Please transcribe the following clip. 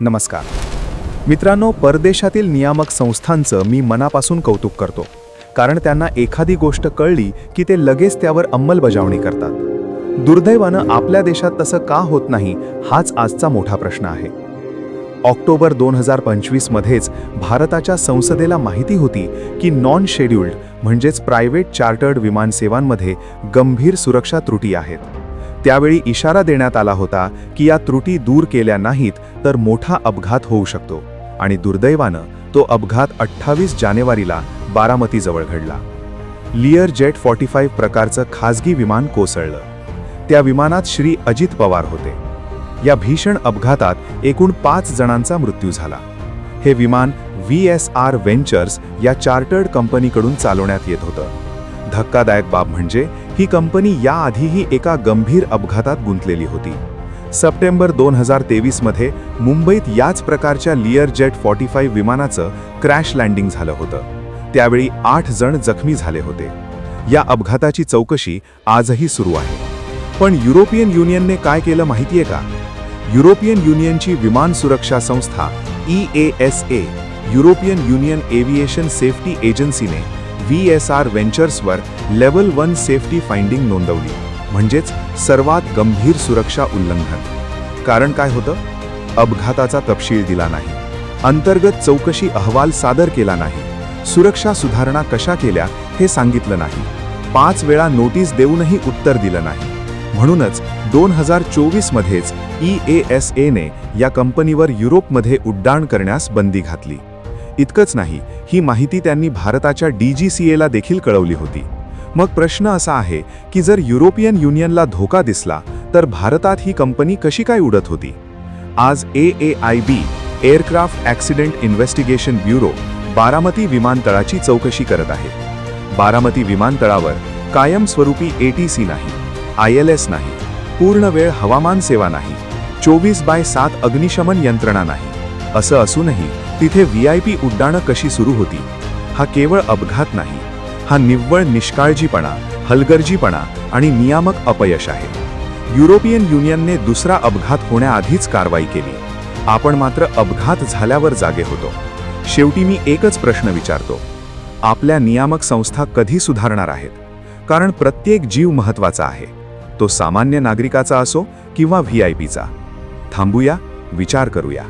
नमस्कार. मित्रांनो परदेशातील नियामक संस्थांचं मी मनापासून कौतुक करतो. कारण त्यांना एखादी गोष्ट कळली की ते लगेच त्यावर अंमलबजावणी करतात. दुर्दैवानं आपल्या देशात तसं का होत नाही हाच आजचा मोठा प्रश्न आहे. ऑक्टोबर दोन हजार पंचवीसमध्येच भारताच्या संसदेला माहिती होती की नॉन शेड्युल्ड म्हणजेच प्रायव्हेट चार्टर्ड विमानसेवांमध्ये गंभीर सुरक्षा त्रुटी आहेत. त्यावेळी इशारा देण्यात आला होता की या त्रुटी दूर केल्या नाहीत तर मोठा अपघात होऊ शकतो. आणि दुर्दैवानं तो अपघात अठ्ठावीस जानेवारीला बारामतीजवळ घडला. लिअर जेट फॉर्टी फाईव्ह प्रकारचं खाजगी विमान कोसळलं. त्या विमानात श्री अजित पवार होते. या भीषण अपघातात एकूण पाच जणांचा मृत्यू झाला. हे विमान व्ही एस आर व्हेंचर्स या चार्टर्ड कंपनीकडून चालवण्यात येत होतं. धक्कादायक बाब म्हणजे ही कंपनी याआधीही एका गंभीर अपघातात गुंतलेली होती. सप्टेंबर दोन हजार तेवीसमध्ये मुंबईत याच प्रकारच्या लिअर जेट फॉर्टी फाईव्ह विमानाचं क्रॅश लँडिंग झालं होतं. त्यावेळी आठ जण जखमी झाले होते. या अपघाताची चौकशी आजही सुरू आहे. पण युरोपियन युनियनने काय केलं माहितीये का? युरोपियन युनियनची विमान सुरक्षा संस्था E A S A European Union Aviation Safety एजन्सीने V S R व्हेंचर्सवर लेवल वन सेफ्टी फाइंडिंग नोंदवली म्हणजेच सर्वात गंभीर सुरक्षा उल्लंघन. कारण काय होतं? अपघाताचा तपशील दिला नाही. अंतर्गत चौकशी अहवाल सादर केला नाही. सुरक्षा सुधारणा कशा केल्या हे सांगितलं नाही. पाच वेळा नोटीस देऊनही उत्तर दिलं नाही. म्हणूनच दोन हजार चोवीसमध्येच ई ए एस एने या कंपनीवर युरोपमध्ये उड्डाण करण्यास बंदी घातली. इतकंच नाही ही माहिती त्यांनी भारताच्या डी जी सी एला देखील कळवली होती. मग प्रश्न असा आहे की जर युरोपियन युनियनला धोका दिसला तर भारतात ही कंपनी कशी काय उडत होती? आज A A I B aircraft accident investigation bureau Baramati विमानतळाची चौकशी करत आहे. बारामती विमानतळावर कायमस्वरूपी ए टी सी नाही आय एल एस नाही पूर्ण वेळ हवामान सेवा नाही चोवीस बाय सात अग्निशमन यंत्रणा नाही. असं असूनही तिथे व्ही आय पी उड्डाणं कशी सुरू होती हा केवळ अपघात नाही हा निव्वळ निष्काळजीपणा हलगर्जीपणा आणि नियामक अपयश आहे. युरोपियन युनियनने दुसरा अपघात होण्याआधीच कारवाई केली. आपण मात्र अपघात झाल्यावर जागे होतो. शेवटी मी एकच प्रश्न विचारतो. आपल्या नियामक संस्था कधी सुधारणार आहेत? कारण प्रत्येक जीव महत्त्वाचा आहे. तो सामान्य नागरिकाचा असो किंवा व्ही आय पीचा. थांबूया विचार करूया.